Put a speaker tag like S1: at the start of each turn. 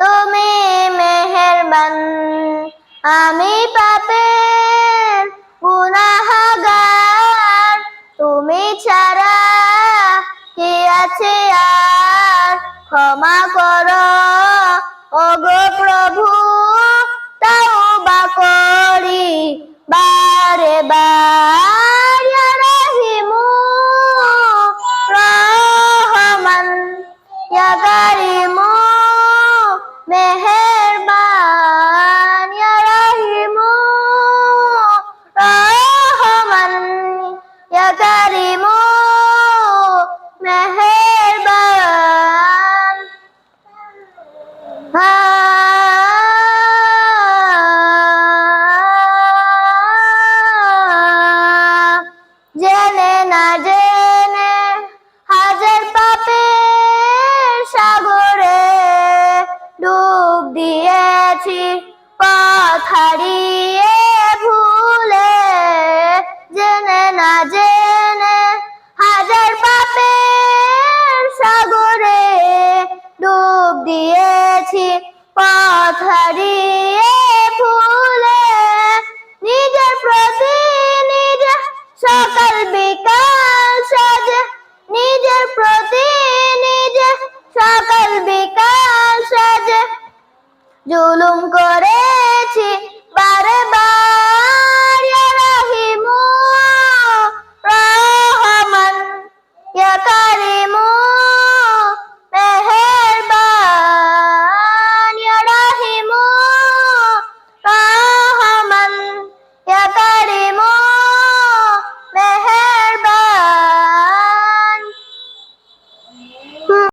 S1: তুমি মেহেরবান আমি পাপের গুনাহগার। তুমি ছাড়া কি আছে আর? ক্ষমা করো জেনে না জেনে হাজার পাপের সাগরে ডুব দিয়েছি পথ পথ হারিয়ে ভুলে নিজের প্রতি নিজ সকাল বিকাল সাজে, নিজের প্রতি নিজ সকাল বিকাল সাজে। জুলুম করেছি